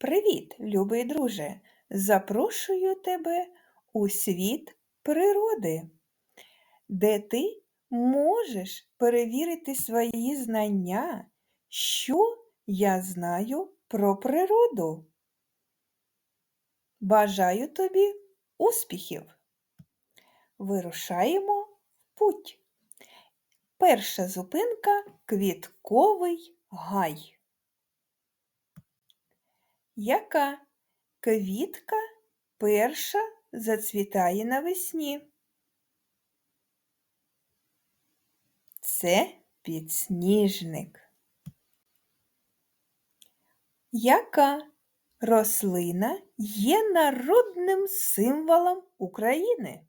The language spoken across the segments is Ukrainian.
Привіт, любий друже! Запрошую тебе у світ природи, де ти можеш перевірити свої знання, що я знаю про природу. Бажаю тобі успіхів! Вирушаємо в путь. Перша зупинка квітковий гай. Яка квітка перша зацвітає навесні? Це підсніжник. Яка рослина є народним символом України?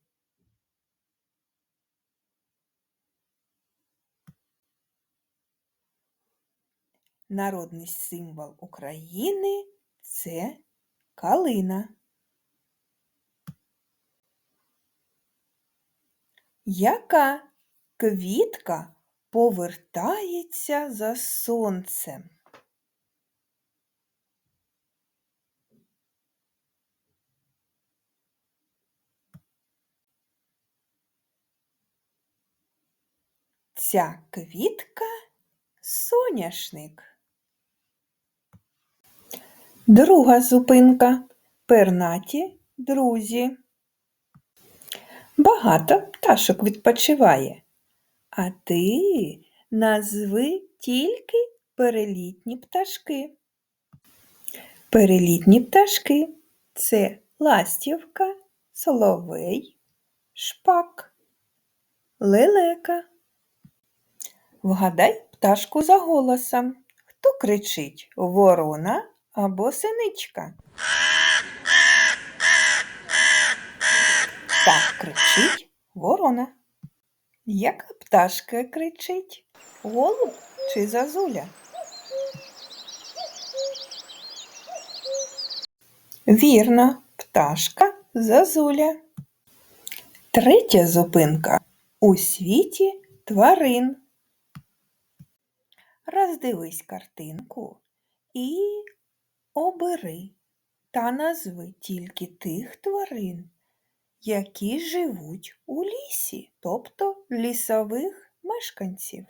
Народний символ України це калина. Яка квітка повертається за сонцем? Ця квітка соняшник. Друга зупинка пернаті друзі. Багато пташок відпочиває, а ти назви тільки перелітні пташки. Перелітні пташки це ластівка, соловей, шпак, лелека. Вгадай пташку за голосом. Хто кричить ворона або синичка? Так кричить ворона. Яка пташка кричить? Голуб чи зазуля? Вірно, пташка зазуля. Третя зупинка у світі тварин. Роздивись картинку і обери та назви тільки тих тварин, які живуть у лісі, тобто лісових мешканців.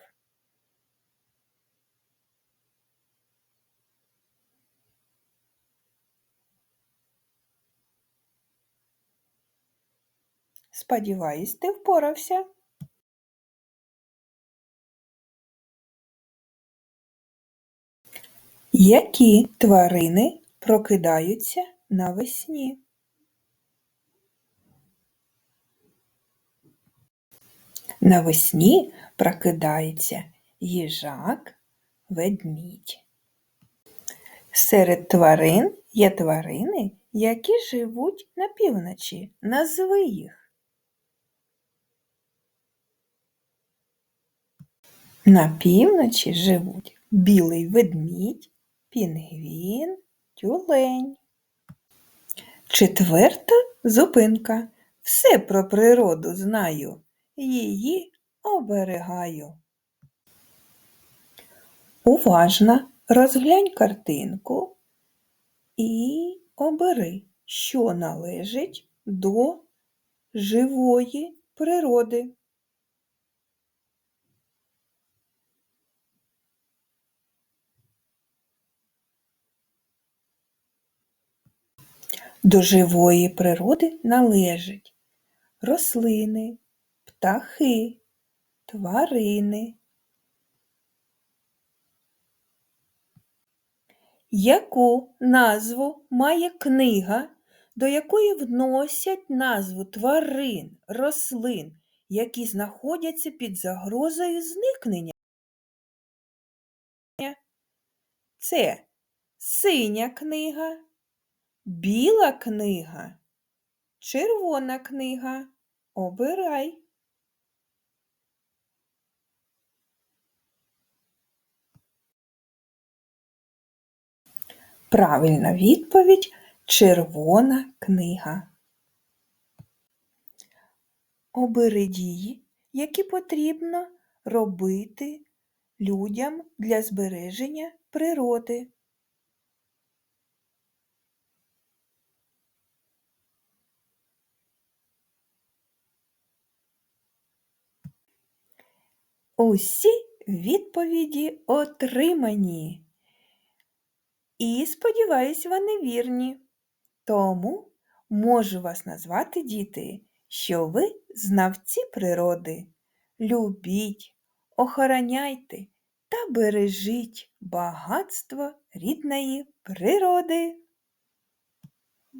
Сподіваюсь, ти впорався. Які тварини прокидаються навесні? Навесні прокидається їжак, ведмідь. Серед тварин є тварини, які живуть на півночі. Назви їх. На півночі живуть білий ведмідь, пінгвін, тюлень. Четверта зупинка. Все про природу знаю, її оберегаю. Уважно розглянь картинку і обери, що належить до живої природи. До живої природи належать рослини, птахи, тварини. Яку назву має книга, до якої вносять назву тварин, рослин, які знаходяться під загрозою зникнення? Це синя книга, біла книга, червона книга. Обирай. Правильна відповідь червона книга. Обери дії, які потрібно робити людям для збереження природи. Усі відповіді отримані. І, сподіваюсь, вони вірні. Тому можу вас назвати, діти, що ви знавці природи. Любіть, охороняйте та бережіть багатство рідної природи.